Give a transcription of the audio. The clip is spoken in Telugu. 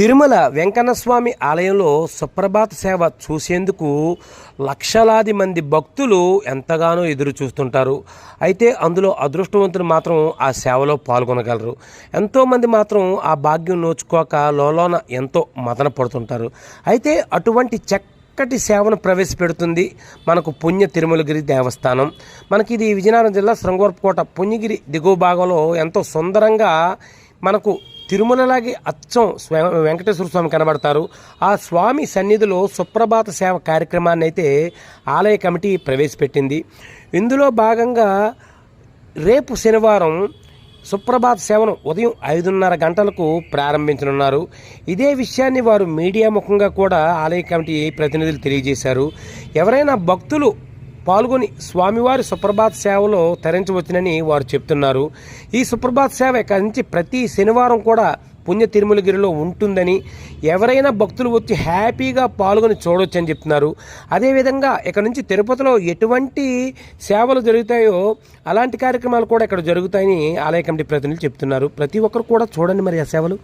తిరుమల వెంకన్నస్వామి ఆలయంలో సుప్రభాత సేవ చూసేందుకు లక్షలాది మంది భక్తులు ఎంతగానో ఎదురు చూస్తుంటారు. అయితే అందులో అదృష్టవంతులు మాత్రం ఆ సేవలో పాల్గొనగలరు. ఎంతోమంది మాత్రం ఆ భాగ్యం నోచుకోక లోలోన ఎంతో మదన పడుతుంటారు. అయితే అటువంటి చక్కటి సేవను ప్రవేశపెడుతుంది మనకు పుణ్య తిరుమలగిరి దేవస్థానం. మనకి ఇది విజయనగరం జిల్లా శృంగవరపుకోట పుణ్యగిరి దిగువ భాగంలో ఎంతో సుందరంగా మనకు తిరుమలలాగే అచ్చం స్వ- వెంకటేశ్వర స్వామి కనబడతారు. ఆ స్వామి సన్నిధిలో సుప్రభాత సేవ కార్యక్రమాన్ని అయితే ఆలయ కమిటీ ప్రవేశపెట్టింది. ఇందులో భాగంగా రేపు శనివారం సుప్రభాత సేవను ఉదయం ఐదున్నర గంటలకు ప్రారంభించనున్నారు. ఇదే విషయాన్ని వారు మీడియా ముఖంగా కూడా ఆలయ కమిటీ ప్రతినిధులు తెలియజేశారు. ఎవరైనా భక్తులు పాల్గొని స్వామివారి సుప్రభాత్ సేవలో తరించవచ్చునని వారు చెప్తున్నారు. ఈ సుప్రభాత్ సేవ ఇక్కడి నుంచి ప్రతి శనివారం కూడా పుణ్య తిరుమలగిరిలో ఉంటుందని ఎవరైనా భక్తులు వచ్చి హ్యాపీగా పాల్గొని చూడొచ్చని చెప్తున్నారు. అదేవిధంగా ఇక్కడ నుంచి తిరుపతిలో ఎటువంటి సేవలు జరుగుతాయో అలాంటి కార్యక్రమాలు కూడా ఇక్కడ జరుగుతాయని ఆలయ కమిటీ ప్రతినిధులు చెప్తున్నారు. ప్రతి ఒక్కరు కూడా చూడండి మరి ఆ సేవలు.